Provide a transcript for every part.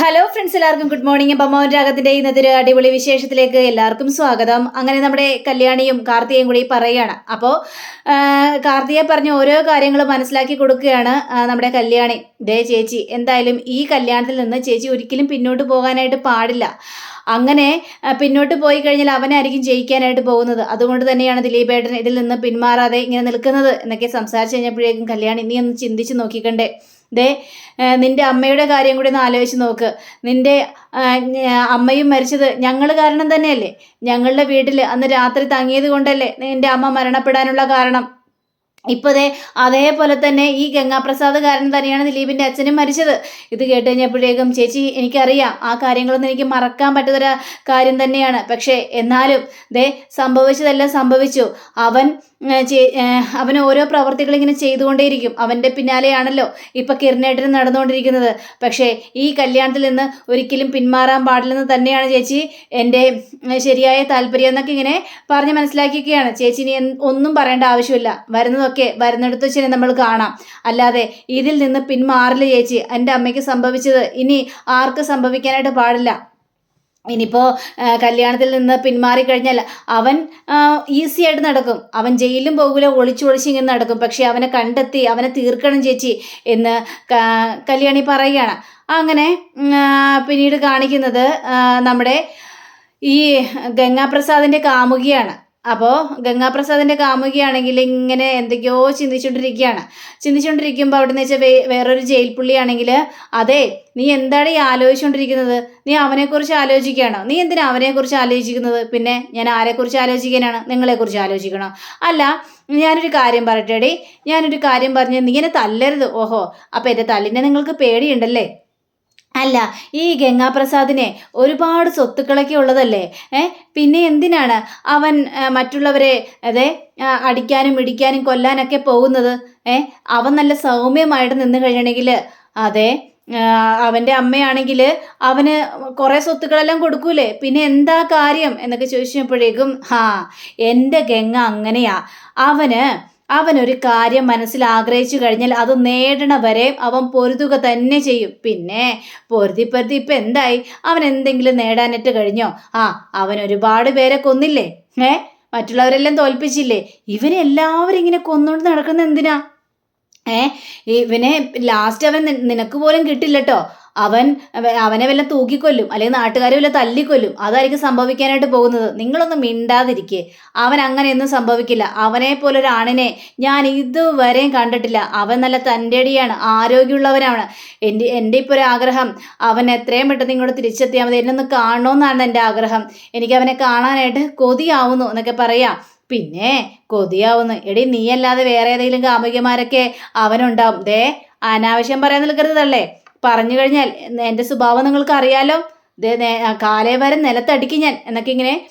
Hello friends എല്ലാവർക്കും good morning ബമ്മോൻ രാഗത്തിന്റെ ഇന്നത്തെ ഒരു അടിപൊളി വിശേഷത്തിലേക്ക് എല്ലാവർക്കും സ്വാഗതം. അങ്ങനെ നമ്മുടെ കല്യാണിയും കാർത്തികയും കൂടി പറയുകയാണ്. അപ്പോൾ കാർത്തികയെ പറഞ്ഞ ഓരോ കാര്യങ്ങളും മനസ്സിലാക്കി കൊടുക്കുകയാണ് നമ്മുടെ കല്യാണി. ദേ ചേച്ചി എന്തായാലും ഈ കല്യാണത്തിൽ നിന്ന് ചേച്ചി ഒരിക്കലും പിന്നോട്ട് പോകാനായിട്ട് പാടില്ല. അങ്ങനെ പിന്നോട്ട് പോയി കഴിഞ്ഞാൽ അവനായിരിക്കും ജയിക്കാനായിട്ട് പോകുന്നത്. അതുകൊണ്ട് തന്നെയാണ് ദിലീപേട്ടൻ ഇതിൽ നിന്ന് പിന്മാറാതെ ഇങ്ങനെ നിൽക്കുന്നത് എന്നൊക്കെ സംസാരിച്ച് കഴിഞ്ഞപ്പോഴേക്കും കല്യാണി നീ ഒന്ന് ചിന്തിച്ച് നോക്കിക്കണ്ടേ. ദേ നിന്റെ അമ്മയുടെ കാര്യം കൂടി ഒന്ന് ആലോചിച്ച് നോക്ക്. നിന്റെ അമ്മയും മരിച്ചത് ഞങ്ങൾ കാരണം തന്നെയല്ലേ? ഞങ്ങളുടെ വീട്ടിൽ അന്ന് രാത്രി തങ്ങിയത് കൊണ്ടല്ലേ നിന്റെ അമ്മ മരണപ്പെടാനുള്ള കാരണം. ഇപ്പോൾ ദേ അതേപോലെ തന്നെ ഈ ഗംഗാപ്രസാദ് കാരണം തന്നെയാണ് ദിലീപിന്റെ അച്ഛനും മരിച്ചത്. ഇത് കേട്ട് കഴിഞ്ഞപ്പോഴേക്കും ചേച്ചി എനിക്കറിയാം. ആ കാര്യങ്ങളൊന്നും എനിക്ക് മറക്കാൻ പറ്റുന്നൊരു കാര്യം തന്നെയാണ്. പക്ഷേ എന്നാലും ദേ സംഭവിച്ചതെല്ലാം സംഭവിച്ചു. അവൻ അവൻ ഓരോ പ്രവർത്തികൾ ഇങ്ങനെ ചെയ്തുകൊണ്ടേയിരിക്കും. അവന്റെ പിന്നാലെയാണല്ലോ ഇപ്പം കിരണേട്ടന് നടന്നുകൊണ്ടിരിക്കുന്നത്. പക്ഷേ ഈ കല്യാണത്തിൽ നിന്ന് ഒരിക്കലും പിന്മാറാൻ പാടില്ലെന്ന് തന്നെയാണ് ചേച്ചി എന്റെ ശരിയായ താല്പര്യം എന്നൊക്കെ ഇങ്ങനെ പറഞ്ഞ് മനസ്സിലാക്കിയൊക്കെയാണ് ചേച്ചി ഇനി ഒന്നും പറയേണ്ട ആവശ്യമില്ല. വരുന്നതൊക്കെ വരുന്നിടത്ത് വെച്ച് നമ്മൾ കാണാം. അല്ലാതെ ഇതിൽ നിന്ന് പിന്മാറില്ല ചേച്ചി. എന്റെ അമ്മയ്ക്ക് സംഭവിച്ചത് ഇനി ആർക്ക് സംഭവിക്കാനായിട്ട് പാടില്ല. ഇനിയിപ്പോൾ കല്യാണത്തിൽ നിന്ന് പിന്മാറി കഴിഞ്ഞാൽ അവൻ ഈസി ആയിട്ട് നടക്കും. അവൻ ജയിലിലും പോകില്ല ഒളിച്ചു ഒളിച്ച് ഇങ്ങനെ നടക്കും. പക്ഷേ അവനെ കണ്ടെത്തി അവനെ തീർക്കണം ചേച്ചി എന്ന് കല്യാണി പറയുകയാണ്. അങ്ങനെ പിന്നീട് കാണിക്കുന്നത് നമ്മുടെ ഈ ഗംഗാപ്രസാദിന്റെ കാമുകിയാണ്. അപ്പോൾ ഗംഗാപ്രസാദിന്റെ കാമുകിയാണെങ്കിൽ ഇങ്ങനെ എന്തൊക്കെയോ ചിന്തിച്ചുകൊണ്ടിരിക്കുകയാണ് ചിന്തിച്ചുകൊണ്ടിരിക്കുമ്പോൾ അവിടെ നിന്ന് വെച്ചാൽ വേ വേറൊരു ജയിൽ പുള്ളിയാണെങ്കിൽ അതെ നീ എന്താണ് ഈ ആലോചിച്ചുകൊണ്ടിരിക്കുന്നത് നീ അവനെക്കുറിച്ച് ആലോചിക്കുകയാണോ? നീ എന്തിനാ അവനെക്കുറിച്ച് ആലോചിക്കുന്നത്? പിന്നെ ഞാൻ ആരെക്കുറിച്ച് ആലോചിക്കാനാണ് നിങ്ങളെക്കുറിച്ച് ആലോചിക്കണോ? അല്ല ഞാനൊരു കാര്യം പറയട്ടെടി. ഞാനൊരു കാര്യം പറഞ്ഞ് നീ എന്നെ തല്ലരുത്. ഓഹോ അപ്പോൾ എന്റെ തല്ലിനെ നിങ്ങൾക്ക് പേടിയുണ്ടല്ലേ? അല്ല ഈ ഗംഗാപ്രസാദിനെ ഒരുപാട് സ്വത്തുക്കളൊക്കെ ഉള്ളതല്ലേ? ഏ പിന്നെ എന്തിനാണ് അവൻ മറ്റുള്ളവരെ അതെ അടിക്കാനും ഇടിക്കാനും കൊല്ലാനൊക്കെ പോകുന്നത്? ഏ അവൻ നല്ല സൗമ്യമായിട്ട് നിന്ന് കഴിയണമെങ്കിൽ അതെ അവന്റെ അമ്മയാണെങ്കിൽ അവന് കുറേ സ്വത്തുക്കളെല്ലാം കൊടുക്കൂലേ? പിന്നെ എന്താ കാര്യം എന്നൊക്കെ ചോദിച്ചപ്പോഴേക്കും ഹാ എന്റെ ഗംഗ അങ്ങനെയാ. അവന് അവനൊരു കാര്യം മനസ്സിൽ ആഗ്രഹിച്ചു കഴിഞ്ഞാൽ അത് നേടണ വരെ അവൻ പൊരുതുക തന്നെ ചെയ്യും. പിന്നെ പൊരുതി പൊരുതി ഇപ്പം എന്തായി? അവൻ എന്തെങ്കിലും നേടാനിട്ട് കഴിഞ്ഞോ? ആ അവൻ ഒരുപാട് പേരെ കൊന്നില്ലേ? ഏ? മറ്റുള്ളവരെല്ലാം തോൽപ്പിച്ചില്ലേ? ഇവരെ എല്ലാവരും ഇങ്ങനെ കൊന്നുകൊണ്ട് നടക്കുന്ന എന്തിനാ? ഏ? ഇവനെ ലാസ്റ്റ് അവൻ നിനക്ക് പോലും കിട്ടില്ല കേട്ടോ അവൻ അവ- അവനെ വല്ല തൂക്കിക്കൊല്ലും അല്ലെങ്കിൽ നാട്ടുകാരെ വല്ല തല്ലിക്കൊല്ലും അതായിരിക്കും സംഭവിക്കാനായിട്ട് പോകുന്നത്. നിങ്ങളൊന്നും മിണ്ടാതിരിക്കേ. അവൻ അങ്ങനെയൊന്നും സംഭവിക്കില്ല. അവനെ പോലൊരാണിനെ ഞാൻ ഇതുവരെയും കണ്ടിട്ടില്ല. അവൻ നല്ല തന്റെടിയാണ് ആരോഗ്യമുള്ളവനാണ്. എന്റെ എന്റെ ഇപ്പോൾ ഒരു ആഗ്രഹം അവൻ എത്രയും പെട്ടെന്ന് ഇങ്ങോട്ട് തിരിച്ചെത്തിയാൽ മതി. എന്നെ ഒന്ന് കാണണമെന്നാണ് എന്റെ ആഗ്രഹം. എനിക്ക് അവനെ കാണാനായിട്ട് കൊതിയാവുന്നു എന്നൊക്കെ പറയാം. പിന്നെ കൊതിയാവുന്നു. എടി നീയല്ലാതെ വേറെ ഏതെങ്കിലും കാമുകിമാരൊക്കെ അവനുണ്ടാവും. ദേ അനാവശ്യം പറയാൻ നിൽക്കരുതല്ലേ? പറഞ്ഞു കഴിഞ്ഞാൽ എന്റെ സ്വഭാവം നിങ്ങൾക്ക് അറിയാലോ കാലേ വരെ നിലത്തടിക്കും ഞാൻ. എന്നൊക്കെ ഇങ്ങനെ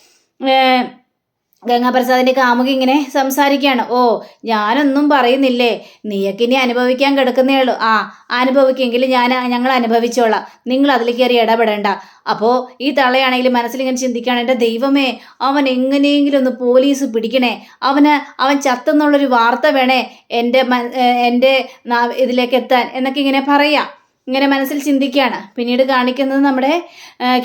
ഗംഗാപ്രസാദിന്റെ കാമുകി ഇങ്ങനെ സംസാരിക്കുകയാണ്. ഓ ഞാനൊന്നും പറയുന്നില്ലേ. നീയൊക്കെ ഇനി അനുഭവിക്കാൻ കിടക്കുന്നേ ഉള്ളൂ. ആ അനുഭവിക്കെങ്കിൽ ഞാൻ ഞങ്ങൾ അനുഭവിച്ചോളാം. നിങ്ങൾ അതിൽ കയറി ഇടപെടേണ്ട. അപ്പോൾ ഈ തള്ളയാണെങ്കിൽ മനസ്സിലിങ്ങനെ ചിന്തിക്കുകയാണ് എന്റെ ദൈവമേ അവൻ എങ്ങനെയെങ്കിലും ഒന്ന് പോലീസ് പിടിക്കണേ. അവന് അവൻ ചത്തെന്നുള്ളൊരു വാർത്ത വേണേ. എന്റെ എന്റെ ഇതിലേക്ക് എത്താൻ. എന്നൊക്കെ ഇങ്ങനെ പറയാം. ഇങ്ങനെ മനസ്സിൽ ചിന്തിക്കുകയാണ്. പിന്നീട് കാണിക്കുന്നത് നമ്മുടെ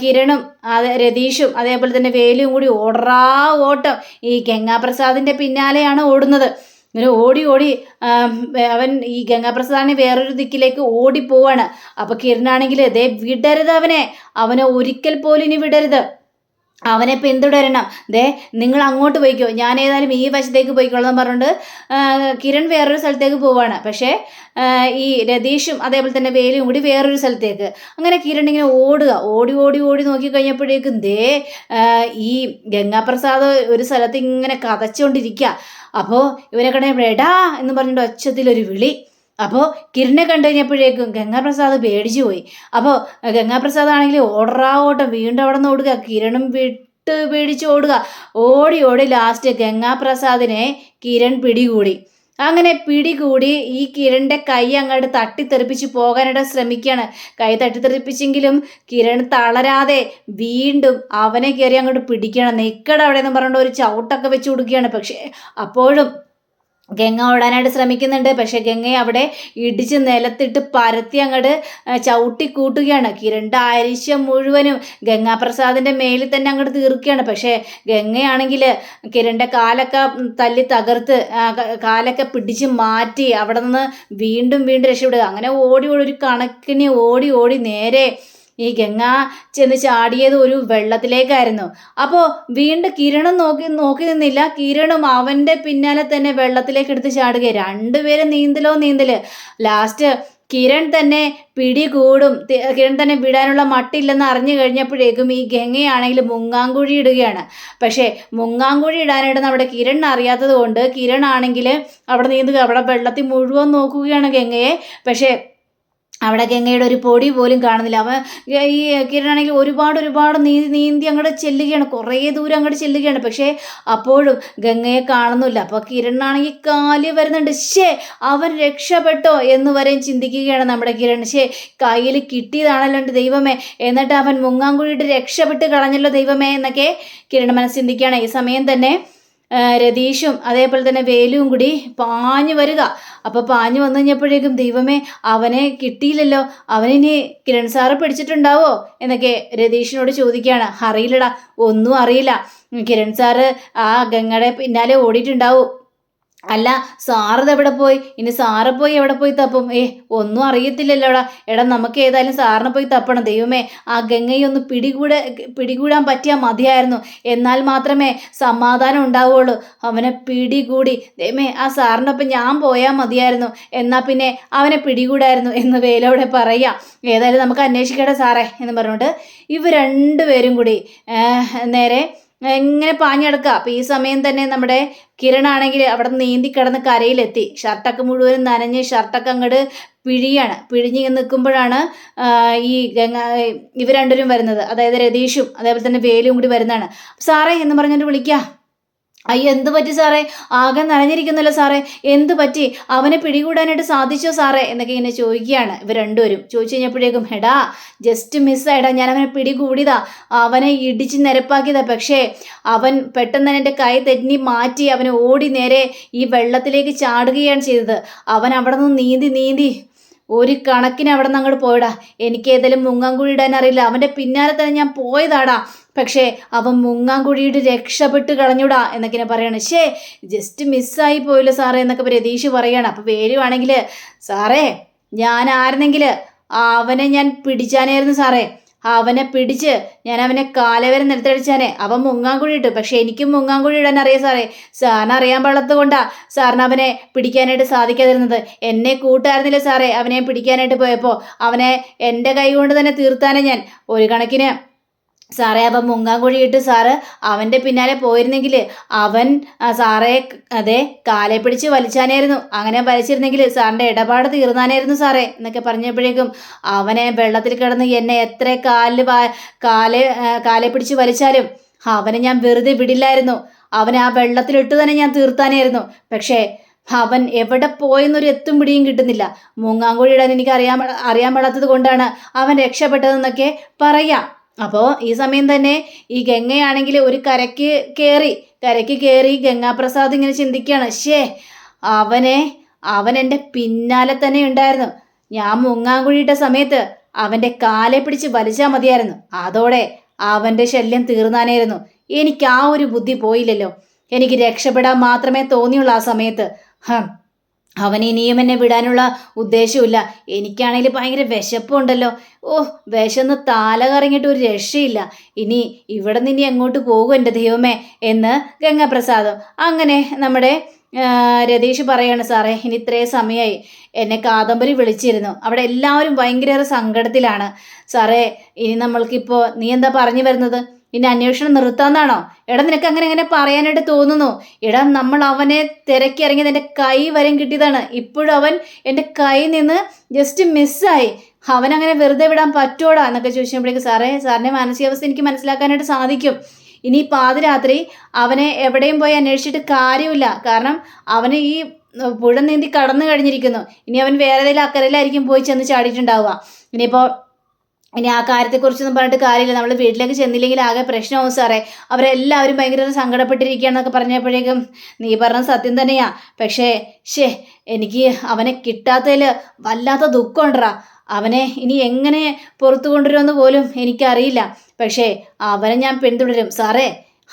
കിരണും അത് രതീഷും അതേപോലെ തന്നെ വേലും കൂടി ഓടറാ ഓട്ടം. ഈ ഗംഗാപ്രസാദിന്റെ പിന്നാലെയാണ് ഓടുന്നത്. ഇങ്ങനെ ഓടി ഓടി അവൻ ഈ ഗംഗാപ്രസാദിനെ വേറൊരു ദിക്കിലേക്ക് ഓടിപ്പോവാണ്. അപ്പോൾ കിരണാണെങ്കിൽ ദേ വിടരുത് അവനെ. അവനെ ഒരിക്കൽ പോലും ഇനി വിടരുത്. അവനെ പിന്തുടരണം. ദേ നിങ്ങൾ അങ്ങോട്ട് പോയിക്കോ. ഞാൻ ഏതായാലും ഈ വശത്തേക്ക് പോയിക്കോളാം എന്ന് പറഞ്ഞുകൊണ്ട് കിരൺ വേറൊരു സ്ഥലത്തേക്ക് പോവാണ്. പക്ഷേ ഈ രതീഷും അതേപോലെ തന്നെ വേലും കൂടി വേറൊരു സ്ഥലത്തേക്ക്. അങ്ങനെ കിരൺ ഇങ്ങനെ ഓടുക. ഓടി ഓടി ഓടി നോക്കി കഴിഞ്ഞപ്പോഴേക്കും ദേ ഈ ഗംഗാപ്രസാദ് ഒരു സ്ഥലത്ത് ഇങ്ങനെ കതച്ചുകൊണ്ടിരിക്കുക അപ്പോൾ ഇവനെ കണ്ടപ്പോൾ എടാ എന്ന് പറഞ്ഞിട്ട് ഒച്ചത്തിലൊരു വിളി. അപ്പോൾ കിരണിനെ കണ്ടു കഴിഞ്ഞപ്പോഴേക്കും ഗംഗാപ്രസാദ് പേടിച്ചു പോയി. അപ്പോൾ ഗംഗാപ്രസാദ് ആണെങ്കിൽ ഓടറാ ഓട്ടം വീണ്ടും അവിടെ നിന്ന് ഓടുക കിരണും വിട്ട് പേടിച്ച് ഓടുക. ഓടി ഓടി ലാസ്റ്റ് ഗംഗാപ്രസാദിനെ കിരൺ പിടികൂടി. അങ്ങനെ പിടികൂടി ഈ കിരണിന്റെ കൈ അങ്ങോട്ട് തട്ടിത്തെറിപ്പിച്ച് പോകാനായിട്ട് ശ്രമിക്കുകയാണ് കൈ തട്ടിത്തെറിപ്പിച്ചെങ്കിലും കിരൺ തളരാതെ വീണ്ടും അവനെ കയറി അങ്ങോട്ട് പിടിക്കണം നിൽക്കട അവിടെ എന്ന് പറഞ്ഞുകൊണ്ട് ഒരു ചവിട്ടൊക്കെ വെച്ച് കൊടുക്കുകയാണ്. പക്ഷേ അപ്പോഴും ഗംഗ ഓടാനായിട്ട് ശ്രമിക്കുന്നുണ്ട്. പക്ഷെ ഗംഗയെ അവിടെ ഇടിച്ച് നിലത്തിട്ട് പരത്തി അങ്ങോട്ട് ചവിട്ടി കൂട്ടുകയാണ്. കിരണ്ട ആരിശ്യം മുഴുവനും ഗംഗാപ്രസാദിന്റെ മേലിൽ തന്നെ അങ്ങോട്ട് തീർക്കുകയാണ്. പക്ഷേ ഗംഗയാണെങ്കിൽ കിരണ്ട കാലൊക്കെ തല്ലി തകർത്ത് കാലൊക്കെ പിടിച്ച് മാറ്റി അവിടെ നിന്ന് വീണ്ടും വീണ്ടും രക്ഷപ്പെടുക. അങ്ങനെ ഓടി ഓടി ഒരു കണക്കിന് ഓടി ഓടി നേരെ ഈ ഗംഗ ചെന്ന് ചാടിയത് ഒരു വെള്ളത്തിലേക്കായിരുന്നു. അപ്പോൾ വീണ്ടും കിരണം നോക്കി നോക്കി നിന്നില്ല. കിരണും അവന്റെ പിന്നാലെ തന്നെ വെള്ളത്തിലേക്ക് എടുത്ത് ചാടുക. രണ്ടുപേരും നീന്തലോ നീന്തൽ. ലാസ്റ്റ് കിരൺ തന്നെ പിടി കൂടും കിരൺ തന്നെ വിടാനുള്ള മട്ടില്ലെന്ന് അറിഞ്ഞു കഴിഞ്ഞപ്പോഴേക്കും ഈ ഗംഗയാണെങ്കിൽ മുങ്ങാങ്കുഴി ഇടുകയാണ്. പക്ഷേ മുങ്ങാങ്കുഴി ഇടാനായിട്ട് നമ്മുടെ കിരൺ അറിയാത്തത് കൊണ്ട് കിരൺ ആണെങ്കിൽ അവിടെ നീന്തുക. അവിടെ വെള്ളത്തിൽ മുഴുവൻ നോക്കുകയാണ് ഗംഗയെ. പക്ഷേ അവിടെ ഗംഗയുടെ ഒരു പൊടി പോലും കാണുന്നില്ല. അവ ഈ കിരണാണെങ്കിൽ ഒരുപാട് ഒരുപാട് നീന്തി നീന്തി അങ്ങോട്ട് ചെല്ലുകയാണ്. കുറേ ദൂരം അങ്ങോട്ട് ചെല്ലുകയാണ്. പക്ഷേ അപ്പോഴും ഗംഗയെ കാണുന്നില്ല. അപ്പോൾ കിരണാണെങ്കിൽ കാൽ വരുന്നുണ്ട്. ശേ അവൻ രക്ഷപ്പെട്ടോ എന്ന് വരെയും ചിന്തിക്കുകയാണ് നമ്മുടെ കിരൺ. ശേ കയ്യിൽ കിട്ടിയതാണല്ലോ ദൈവമേ. എന്നിട്ട് അവൻ മുങ്ങാങ്കുഴിയിട്ട് രക്ഷപ്പെട്ട് കളഞ്ഞല്ലോ ദൈവമേ എന്നൊക്കെ കിരൺ മനസ്സ് ചിന്തിക്കുകയാണ്. ഈ സമയം തന്നെ രതീഷും അതേപോലെ തന്നെ വേലുവും കൂടി പാഞ്ഞു വരിക. അപ്പോൾ പാഞ്ഞു വന്നു കഴിഞ്ഞപ്പോഴേക്കും ദൈവമേ അവനെ കിട്ടിയില്ലല്ലോ. അവനിനി കിരൺ സാറ് പിടിച്ചിട്ടുണ്ടാവോ? എന്നൊക്കെ രതീഷിനോട് ചോദിക്കുകയാണ്. അറിയില്ലടാ ഒന്നും അറിയില്ല. കിരൺ സാറ് ആ ഗംഗയുടെ പിന്നാലെ ഓടിയിട്ടുണ്ടാവും. അല്ല സാറത് എവിടെ പോയി? ഇനി സാറ് പോയി എവിടെ പോയി തപ്പും? ഏ ഒന്നും അറിയത്തില്ലല്ലോടാ എടാ. നമുക്ക് ഏതായാലും സാറിനെ പോയി തപ്പണം. ദൈവമേ ആ ഗംഗയൊന്ന് പിടികൂടെ പിടികൂടാൻ പറ്റിയാൽ മതിയായിരുന്നു. എന്നാൽ മാത്രമേ സമാധാനം ഉണ്ടാവുകയുള്ളൂ അവനെ പിടികൂടി. ദൈവമേ ആ സാറിനൊപ്പം ഞാൻ പോയാൽ മതിയായിരുന്നു. എന്നാൽ പിന്നെ അവനെ പിടികൂടായിരുന്നു എന്ന് വേലോടെ പറയാം. ഏതായാലും നമുക്ക് അന്വേഷിക്കട്ടെ സാറേ എന്ന് പറഞ്ഞുകൊണ്ട്. ഇവ രണ്ടുപേരും കൂടി നേരെ ഇങ്ങനെ പാഞ്ഞെടുക്കുക അപ്പം ഈ സമയം തന്നെ നമ്മുടെ കിരണാണെങ്കിൽ അവിടെ നീന്തി കിടന്ന് കരയിലെത്തി. ഷർട്ടൊക്കെ മുഴുവൻ നനഞ്ഞ് ഷർട്ടൊക്കെ അങ്ങോട്ട് പിഴിയാണ്. പിഴിഞ്ഞ് നിൽക്കുമ്പോഴാണ് ഈ ഗംഗ ഇവർ രണ്ടുപേരും വരുന്നത്. അതായത് രതീഷും അതേപോലെ തന്നെ വേലും കൂടി വരുന്നതാണ്. സാറേ എന്ന് പറഞ്ഞിട്ട് വിളിക്കുക അയ്യോ എന്ത് പറ്റി സാറേ? ആകെ നനഞ്ഞിരിക്കുന്നല്ലോ സാറേ. എന്ത് പറ്റി? അവനെ പിടികൂടാനായിട്ട് സാധിച്ചോ സാറേ? എന്നൊക്കെ ഇങ്ങനെ ചോദിക്കുകയാണ് ഇവർ രണ്ടുപേരും. ചോദിച്ചു കഴിഞ്ഞപ്പോഴേക്കും എടാ ജസ്റ്റ് മിസ്സായിടാ ഞാൻ അവനെ പിടികൂടിയതാ. അവനെ ഇടിച്ച് നിരപ്പാക്കിയതാ. പക്ഷേ അവൻ പെട്ടെന്ന് തന്നെ എന്റെ കൈ തെറ്റി മാറ്റി അവനെ ഓടി നേരെ ഈ വെള്ളത്തിലേക്ക് ചാടുകയാണ് ചെയ്തത്. അവൻ അവിടെ നിന്ന് നീന്തി നീന്തി ഒരു കണക്കിന് അവിടെ നിന്ന് അങ്ങോട്ട് പോയടാ. എനിക്ക് ഏതെങ്കിലും മുങ്ങാങ്കുഴി ഇടാൻ അറിയില്ല. അവന്റെ പിന്നാലെ തന്നെ ഞാൻ പോയതാടാ. പക്ഷേ അവൻ മുങ്ങാങ്കുഴിയിട്ട് രക്ഷപ്പെട്ട് കളഞ്ഞൂടാ എന്നൊക്കെ ഞാൻ പറയാണ്. ഷേ ജസ്റ്റ് മിസ്സായി പോയല്ലോ സാറേ എന്നൊക്കെ പ്രതീക്ഷ പറയാണ്. അപ്പോൾ വേരുവാണെങ്കിൽ സാറേ ഞാൻ ആയിരുന്നെങ്കിൽ അവനെ ഞാൻ പിടിച്ചാനായിരുന്നു സാറേ. അവനെ പിടിച്ച് ഞാൻ അവനെ കാലവരെ നിലത്തടിച്ചാനെ അവൻ മുങ്ങാങ്കുഴി ഇട്ടു. പക്ഷെ എനിക്കും മുങ്ങാങ്കുഴി ഇടാൻ അറിയാം സാറേ. സാറിന് അറിയാൻ പാടത്ത് കൊണ്ടാ സാറിന് അവനെ പിടിക്കാനായിട്ട് സാധിക്കാതിരുന്നത്. എന്നെ കൂട്ടായിരുന്നില്ല സാറേ അവനെ പിടിക്കാനായിട്ട് പോയപ്പോൾ? അവനെ എന്റെ കൈ കൊണ്ട് തന്നെ തീർത്താനേ ഞാൻ. ഒരു കണക്കിന് സാറേ അവൻ മുങ്ങാങ്കുഴിയിട്ട് സാറ് അവന്റെ പിന്നാലെ പോയിരുന്നെങ്കിൽ അവൻ സാറെ അതെ കാലെ പിടിച്ച് വലിച്ചാനായിരുന്നു. അങ്ങനെ വലിച്ചിരുന്നെങ്കിൽ സാറിന്റെ ഇടപാട് തീർന്നാനായിരുന്നു സാറേ എന്നൊക്കെ പറഞ്ഞപ്പോഴേക്കും അവനെ വെള്ളത്തിൽ കിടന്ന് എന്നെ എത്ര കാലിൽ കാലെ കാലെ പിടിച്ച് വലിച്ചാലും അവനെ ഞാൻ വെറുതെ വിടില്ലായിരുന്നു. അവനെ ആ വെള്ളത്തിലിട്ട് തന്നെ ഞാൻ തീർത്താനായിരുന്നു. പക്ഷേ അവൻ എവിടെ പോയെന്നൊരു എത്തും പിടിയും കിട്ടുന്നില്ല. മൂങ്ങാങ്കുഴിയിടാൻ എനിക്ക് അറിയാൻ അറിയാൻ പാടാത്തത് കൊണ്ടാണ് അവൻ രക്ഷപ്പെട്ടതെന്നൊക്കെ പറയാം. അപ്പോൾ ഈ സമയം തന്നെ ഈ ഗംഗയാണെങ്കിൽ ഒരു കരയ്ക്ക് കയറി കരയ്ക്ക് കയറി ഗംഗാപ്രസാദ് ഇങ്ങനെ ചിന്തിക്കുകയാണ്. ഷേ അവനെ അവൻ എന്റെ പിന്നാലെ തന്നെ ഉണ്ടായിരുന്നു. ഞാൻ മുങ്ങാങ്കുഴിയിട്ട സമയത്ത് അവന്റെ കാലെ പിടിച്ച് വലിച്ചാൽ മതിയായിരുന്നു. അതോടെ അവന്റെ ശല്യം തീർന്നാനായിരുന്നു. എനിക്ക് ആ ഒരു ബുദ്ധി പോയില്ലല്ലോ. എനിക്ക് രക്ഷപ്പെടാൻ മാത്രമേ തോന്നിയുള്ളൂ ആ സമയത്ത്. ഹം. അവൻ ഇനിയും എന്നെ വിടാനുള്ള ഉദ്ദേശമില്ല എനിക്കാണെങ്കിൽ ഭയങ്കര വിശപ്പുണ്ടല്ലോ. ഓ വിശന്ന് താല കറങ്ങിയിട്ട് ഒരു രക്ഷയില്ല. ഇനി ഇവിടെ നിന്ന് ഇനി എങ്ങോട്ട് പോകും എന്റെ ദൈവമേ എന്ന് ഗംഗാപ്രസാദം. അങ്ങനെ നമ്മുടെ രതീഷ് പറയാണ് സാറേ ഇനി ഇത്രയും സമയമായി എന്നെ കാദംബരി വിളിച്ചിരുന്നു. അവിടെ എല്ലാവരും ഭയങ്കര സങ്കടത്തിലാണ്. സാറേ ഇനി നമ്മൾക്കിപ്പോൾ നീ എന്താ പറഞ്ഞു വരുന്നത്? ഇനി അന്വേഷണം നിർത്താന്നാണോ? എടാ നിനക്ക് അങ്ങനെ എങ്ങനെ പറയാനായിട്ട് തോന്നുന്നു. എടാ നമ്മൾ അവനെ തിരക്കി ഇറങ്ങിയത് എന്റെ കൈ വരം കിട്ടിയതാണ്. ഇപ്പോഴും അവൻ എന്റെ കൈ നിന്ന് ജസ്റ്റ് മിസ്സായി അവനങ്ങനെ വെറുതെ വിടാൻ പറ്റോടാ എന്നൊക്കെ ചോദിച്ചപ്പോഴേക്ക് സാറേ സാറിന്റെ മാനസികാവസ്ഥ എനിക്ക് മനസ്സിലാക്കാനായിട്ട് സാധിക്കും. ഇനി പാതിരാത്രി അവനെ എവിടെയും പോയി അന്വേഷിച്ചിട്ട് കാര്യമില്ല. കാരണം അവന് ഈ പുഴ നീന്തി കടന്നു കഴിഞ്ഞിരിക്കുന്നു. ഇനി അവൻ വേറെ ഏതെങ്കിലും അക്കരയിലായിരിക്കും പോയി ചെന്ന് ചാടിയിട്ടുണ്ടാവുക. ഇനിയിപ്പോൾ ഇനി ആ കാര്യത്തെക്കുറിച്ചൊന്നും പറഞ്ഞിട്ട് കാര്യമില്ല. നമ്മൾ വീട്ടിലേക്ക് ചെന്നില്ലെങ്കിൽ ആകെ പ്രശ്നമാവും സാറേ. അവരെല്ലാവരും ഭയങ്കര സങ്കടപ്പെട്ടിരിക്കുകയാണെന്നൊക്കെ പറഞ്ഞപ്പോഴേക്കും നീ പറഞ്ഞ സത്യം തന്നെയാ. പക്ഷേ ഷേ എനിക്ക് അവനെ കിട്ടാത്തതിൽ വല്ലാത്ത ദുഃഖമുണ്ടറാ അവനെ ഇനി എങ്ങനെ പുറത്തു കൊണ്ടുവരുമെന്ന് പോലും എനിക്കറിയില്ല. പക്ഷേ അവനെ ഞാൻ പിന്തുടരും. സാറേ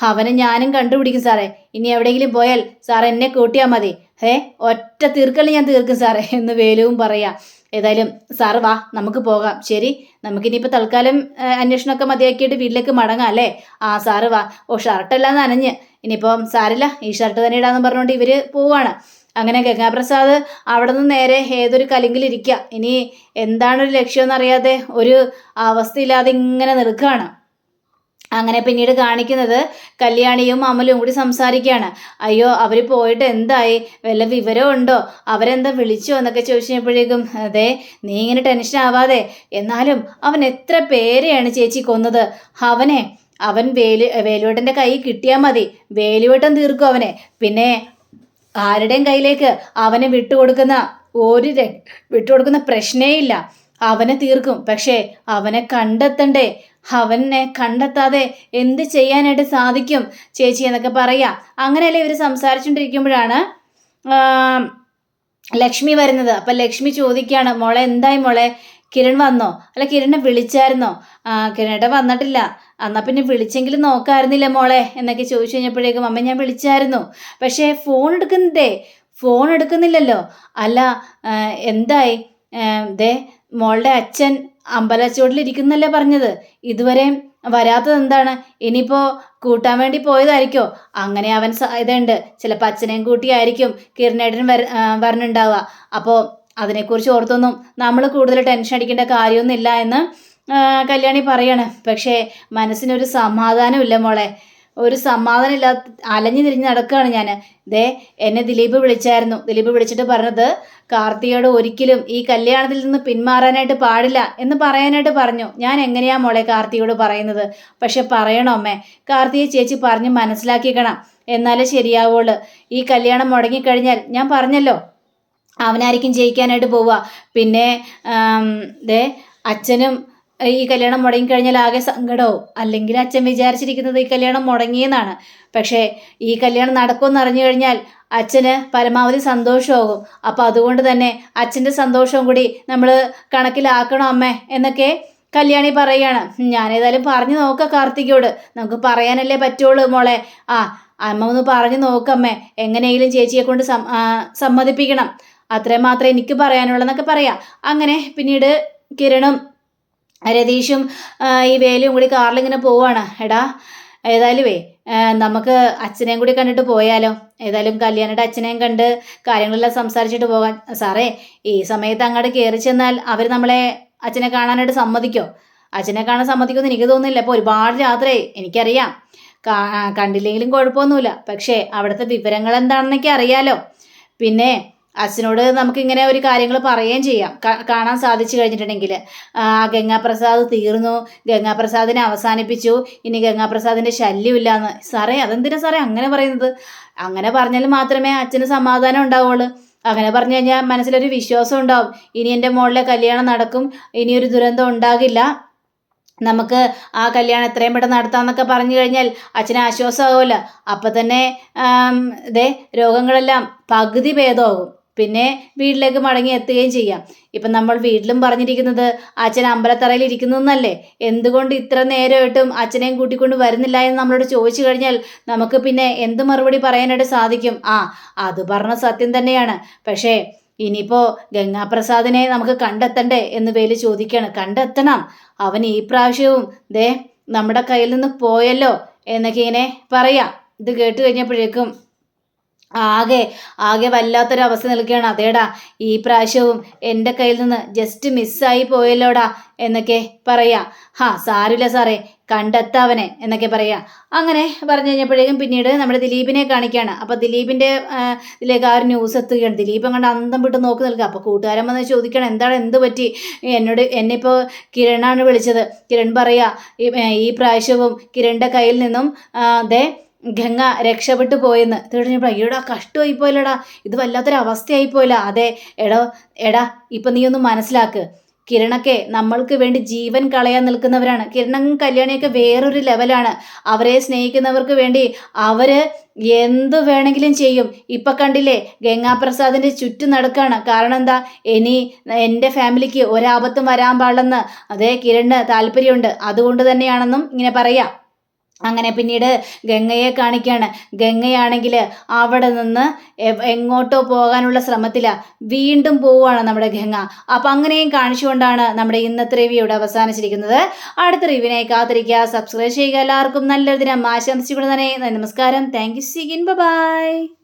അവനെ ഞാനും കണ്ടുപിടിക്കും സാറേ. ഇനി എവിടെയെങ്കിലും പോയാൽ സാർ എന്നെ കൂട്ടിയാൽ മതി. ഏ ഒറ്റ തീർക്കൽ ഞാൻ തീർക്കും സാറേ എന്ന് വേലുവും പറയാം. ഏതായാലും സാറ് വാ നമുക്ക് പോകാം. ശരി നമുക്കിനിയിപ്പോൾ തൽക്കാലം അന്വേഷണമൊക്കെ മതിയാക്കിയിട്ട് വീട്ടിലേക്ക് മടങ്ങാം അല്ലേ? ആ സാറ് വാ. ഓ ഷർട്ടെല്ലാം നനഞ്ഞ്. ഇനിയിപ്പം സാരില്ല ഈ ഷർട്ട് തന്നെ ഇടാന്ന് പറഞ്ഞുകൊണ്ട് ഇവർ പോവാണ്. അങ്ങനെ ഗംഗാപ്രസാദ് അവിടെ നിന്ന് നേരെ ഏതൊരു കലിങ്കിലിരിക്കുക ഇനി എന്താണ് ഒരു ലക്ഷ്യമെന്ന് അറിയാതെ ഒരു അവസ്ഥയില്ലാതെ ഇങ്ങനെ നിൽക്കുകയാണ് അങ്ങനെ പിന്നീട് കാണിക്കുന്നത് കല്യാണിയും അമലും കൂടി സംസാരിക്കുകയാണ്. അയ്യോ അവർ പോയിട്ട് എന്തായി? വല്ല വിവരം ഉണ്ടോ? അവരെന്താ വിളിച്ചോ എന്നൊക്കെ ചോദിച്ചപ്പോഴേക്കും അതെ നീ ഇങ്ങനെ ടെൻഷൻ ആവാതെ. എന്നാലും അവൻ എത്ര പേരെയാണ് ചേച്ചി കൊന്നത്? അവനെ അവൻ വേലു വേലുവേട്ടന്റെ കൈ കിട്ടിയാൽ മതി. വേലുവേട്ടൻ തീർക്കും അവനെ. പിന്നെ ആരുടെയും കയ്യിലേക്ക് അവനെ വിട്ടുകൊടുക്കുന്ന ഒരു വിട്ടുകൊടുക്കുന്ന പ്രശ്നേ ഇല്ല. അവനെ തീർക്കും. പക്ഷേ അവനെ കണ്ടെത്തണ്ടേ? അവനെ കണ്ടെത്താതെ എന്ത് ചെയ്യാനായിട്ട് സാധിക്കും ചേച്ചി എന്നൊക്കെ പറയാ. അങ്ങനെയല്ലേ ഇവർ സംസാരിച്ചുകൊണ്ടിരിക്കുമ്പോഴാണ് ലക്ഷ്മി വരുന്നത്. അപ്പം ലക്ഷ്മി ചോദിക്കുകയാണ് മോളെ എന്തായി മോളെ? കിരൺ വന്നോ? അല്ല കിരണിനെ വിളിച്ചായിരുന്നോ? ആ കിരണേട്ട വന്നിട്ടില്ല. എന്നാൽ പിന്നെ വിളിച്ചെങ്കിലും നോക്കായിരുന്നില്ല മോളെ? എന്നൊക്കെ ചോദിച്ചു കഴിഞ്ഞപ്പോഴേക്കും അമ്മ ഞാൻ വിളിച്ചായിരുന്നു. പക്ഷേ ഫോൺ എടുക്കുന്നതേ ഫോൺ എടുക്കുന്നില്ലല്ലോ. അല്ല എന്തായി? ദേ മോളുടെ അച്ഛൻ അമ്പലച്ചുവട്ടിലിരിക്കുന്നല്ലേ പറഞ്ഞത്? ഇതുവരെ വരാത്തത് എന്താണ്? ഇനിയിപ്പോൾ കൂട്ടാൻ വേണ്ടി പോയതായിരിക്കോ? അങ്ങനെ അവൻ സാധ്യതയുണ്ട്. ചിലപ്പോൾ അച്ഛനെയും കൂട്ടിയായിരിക്കും കിരണേട്ടൻ വര വരണുണ്ടാവുക അപ്പോൾ അതിനെക്കുറിച്ച് ഓർത്തൊന്നും നമ്മൾ കൂടുതൽ ടെൻഷൻ അടിക്കേണ്ട കാര്യമൊന്നുമില്ല എന്ന് കല്യാണി പറയാണ്. പക്ഷേ മനസ്സിനൊരു സമാധാനമില്ല മോളെ. ഒരു സമാധാനം ഇല്ലാത്ത അലഞ്ഞു തിരിഞ്ഞ് നടക്കുകയാണ് ഞാൻ ദേ എന്നെ ദിലീപ് വിളിച്ചായിരുന്നു. ദിലീപ് വിളിച്ചിട്ട് പറഞ്ഞത് കാർത്തികയോട് ഒരിക്കലും ഈ കല്യാണത്തിൽ നിന്ന് പിന്മാറാനായിട്ട് പാടില്ല എന്ന് പറയാനായിട്ട് പറഞ്ഞു. ഞാൻ എങ്ങനെയാ മോളെ കാർത്തികയോട് പറയുന്നത്? പക്ഷെ പറയണോ അമ്മേ? ചേച്ചി പറഞ്ഞ് മനസ്സിലാക്കിക്കണം എന്നാലേ ശരിയാവുള്ളൂ. ഈ കല്യാണം മുടങ്ങിക്കഴിഞ്ഞാൽ ഞാൻ പറഞ്ഞല്ലോ അവനായിരിക്കും ജയിക്കാനായിട്ട് പോവുക. പിന്നെ ദേ അച്ഛനും ഈ കല്യാണം മുടങ്ങി കഴിഞ്ഞാൽ ആകെ സങ്കടവും. അല്ലെങ്കിൽ അച്ഛൻ വിചാരിച്ചിരിക്കുന്നത് ഈ കല്യാണം മുടങ്ങിയെന്നാണ്. പക്ഷേ ഈ കല്യാണം നടക്കുമെന്ന് അറിഞ്ഞു കഴിഞ്ഞാൽ അച്ഛന് പരമാവധി സന്തോഷമാകും. അപ്പോൾ അതുകൊണ്ട് തന്നെ അച്ഛന്റെ സന്തോഷവും കൂടി നമ്മൾ കണക്കിലാക്കണം അമ്മേ എന്നൊക്കെ കല്യാണി പറയുകയാണ്. ഞാനേതായാലും പറഞ്ഞു നോക്കാം കാർത്തികയോട്. നമുക്ക് പറയാനല്ലേ പറ്റുള്ളൂ മോളെ. ആ അമ്മ ഒന്ന് പറഞ്ഞു നോക്കമ്മേ എങ്ങനെയെങ്കിലും ചേച്ചിയെ കൊണ്ട് സമ്മതിപ്പിക്കണം. അത്രയും മാത്രമേ എനിക്ക് പറയാനുള്ളൂ എന്നൊക്കെ പറയാം. അങ്ങനെ പിന്നീട് കിരണും രതീഷും ഈ വേലയും കൂടി കാറിലിങ്ങനെ പോവാണ്. എടാ ഏതായാലുമേ വേ നമുക്ക് അച്ഛനെയും കൂടി കണ്ടിട്ട് പോയാലോ? ഏതായാലും കല്യാണിയുടെ അച്ഛനെയും കണ്ട് കാര്യങ്ങളെല്ലാം സംസാരിച്ചിട്ട് പോകാൻ. സാറേ ഈ സമയത്ത് അങ്ങോട്ട് കയറി ചെന്നാൽ അവർ നമ്മളെ അച്ഛനെ കാണാനായിട്ട് സമ്മതിക്കോ? അച്ഛനെ കാണാൻ സമ്മതിക്കുമെന്ന് എനിക്ക് തോന്നുന്നില്ല. അപ്പോൾ ഒരുപാട് രാത്രി എനിക്കറിയാം. കണ്ടില്ലെങ്കിലും കുഴപ്പമൊന്നുമില്ല. പക്ഷേ അവിടുത്തെ വിവരങ്ങൾ എന്താണെന്നൊക്കെ അറിയാലോ. പിന്നെ അച്ഛനോട് നമുക്കിങ്ങനെ ഒരു കാര്യങ്ങൾ പറയുകയും ചെയ്യാം. കാണാൻ സാധിച്ചു കഴിഞ്ഞിട്ടുണ്ടെങ്കിൽ. ആ, ഗംഗാപ്രസാദ് തീർന്നു. ഗംഗാപ്രസാദിനെ അവസാനിപ്പിച്ചു. ഇനി ഗംഗാപ്രസാദിന്റെ ശല്യമില്ലാന്ന്. സാറേ അതെന്തിനാ സാറേ അങ്ങനെ പറയുന്നത്? അങ്ങനെ പറഞ്ഞാൽ മാത്രമേ അച്ഛന് സമാധാനം ഉണ്ടാവുള്ളൂ. അങ്ങനെ പറഞ്ഞു കഴിഞ്ഞാൽ മനസ്സിലൊരു വിശ്വാസം ഉണ്ടാവും. ഇനി എന്റെ മോളിലെ കല്യാണം നടക്കും. ഇനിയൊരു ദുരന്തം ഉണ്ടാകില്ല. നമുക്ക് ആ കല്യാണം എത്രയും പെട്ടെന്ന് നടത്താമെന്നൊക്കെ പറഞ്ഞു കഴിഞ്ഞാൽ അച്ഛന് ആശ്വാസമാകുമല്ലോ അപ്പം തന്നെ ഇതേ രോഗങ്ങളെല്ലാം പകുതി ഭേദമാകും. പിന്നെ വീട്ടിലേക്ക് മടങ്ങി എത്തുകയും ചെയ്യാം. ഇപ്പം നമ്മൾ വീട്ടിലും പറഞ്ഞിരിക്കുന്നത് അച്ഛൻ അമ്പലത്തറയിൽ ഇരിക്കുന്നതെന്നല്ലേ എന്തുകൊണ്ട് ഇത്ര നേരമായിട്ടും അച്ഛനെയും കൂട്ടിക്കൊണ്ട് വരുന്നില്ല എന്ന് നമ്മളോട് ചോദിച്ചു കഴിഞ്ഞാൽ നമുക്ക് പിന്നെ എന്ത് മറുപടി പറയാനായിട്ട് സാധിക്കും? ആ അത് പറഞ്ഞ സത്യം തന്നെയാണ്. പക്ഷേ ഇനിയിപ്പോൾ ഗംഗാപ്രസാദിനെ നമുക്ക് കണ്ടെത്തണ്ടേ എന്ന് വേലു ചോദിക്കുകയാണ്. കണ്ടെത്തണം. അവൻ ഈ പ്രാവശ്യവും ദേ നമ്മുടെ കയ്യിൽ നിന്ന് പോയല്ലോ എന്നൊക്കെ ഇങ്ങനെ പറയാം. ഇത് കേട്ട് കഴിഞ്ഞപ്പോഴേക്കും ആകെ ആകെ വല്ലാത്തൊരു അവസ്ഥ നിൽക്കുകയാണ്. അതേടാ ഈ പ്രാവശ്യവും എന്റെ കയ്യിൽ നിന്ന് ജസ്റ്റ് മിസ്സായി പോയല്ലോടാ എന്നൊക്കെ പറയാ. ഹാ സാരില്ല സാറേ കണ്ടെത്താവനെ എന്നൊക്കെ പറയാ. അങ്ങനെ പറഞ്ഞു കഴിഞ്ഞപ്പോഴേക്കും പിന്നീട് നമ്മുടെ ദിലീപിനെ കാണിക്കുകയാണ്. അപ്പോൾ ദിലീപിന്റെ ഇതിലേക്ക് ആ ഒരു ന്യൂസ് എത്തുകയാണ്. ദിലീപ് അങ്ങോട്ട് അന്തം വിട്ട് നോക്കി നിൽക്കുക. അപ്പോൾ കൂട്ടുകാരൻ വന്ന് ചോദിക്കണം എന്താണ് എന്ത് പറ്റി? എന്നോട് എന്നെ ഇപ്പോൾ കിരണാണ് വിളിച്ചത്. കിരൺ പറയാ ഈ പ്രാവശ്യവും കിരണിന്റെ കയ്യിൽ നിന്നും ദേ ഗംഗ രക്ഷപ്പെട്ടു പോയെന്ന്. തീർച്ചയായും അയ്യോടാ കഷ്ടമായി പോയില്ലടാ ഇത് വല്ലാത്തൊരു അവസ്ഥയായി പോയില്ല അതെ എടോ എടാ ഇപ്പം നീ ഒന്ന് മനസ്സിലാക്ക്. കിരണൊക്കെ നമ്മൾക്ക് വേണ്ടി ജീവൻ കളയാൻ നിൽക്കുന്നവരാണ്. കിരണും കല്യാണിയൊക്കെ വേറൊരു ലെവലാണ്. അവരെ സ്നേഹിക്കുന്നവർക്ക് വേണ്ടി അവർ എന്തു വേണമെങ്കിലും ചെയ്യും. ഇപ്പം കണ്ടില്ലേ ഗംഗാപ്രസാദിന്റെ ചുറ്റും നടക്കാണ്. കാരണം എന്താ? ഇനി എന്റെ ഫാമിലിക്ക് ഒരാപത്തും വരാൻ പാടില്ലെന്ന്. അതേ കിരണ് താല്പര്യമുണ്ട്. അതുകൊണ്ട് തന്നെയാണെന്നും ഇങ്ങനെ പറയാം. അങ്ങനെ പിന്നീട് ഗംഗയെ കാണിക്കുകയാണ് ഗംഗയാണെങ്കിൽ അവിടെ നിന്ന് എങ്ങോട്ടോ പോകാനുള്ള ശ്രമത്തില വീണ്ടും പോവുകയാണ് നമ്മുടെ ഗംഗ. അപ്പം അങ്ങനെയും കാണിച്ചുകൊണ്ടാണ് നമ്മുടെ ഇന്നത്തെ റിവ്യൂ ഇവിടെ അവസാനിച്ചിരിക്കുന്നത്. അടുത്ത റിവ്യൂവിനായി കാത്തിരിക്കുക. സബ്സ്ക്രൈബ് ചെയ്യുക. എല്ലാവർക്കും നല്ലൊരു ദിനം ആശംസിച്ചുകൊണ്ട് തന്നെ നമസ്കാരം. താങ്ക് യു സിഗിൻ ബൈ.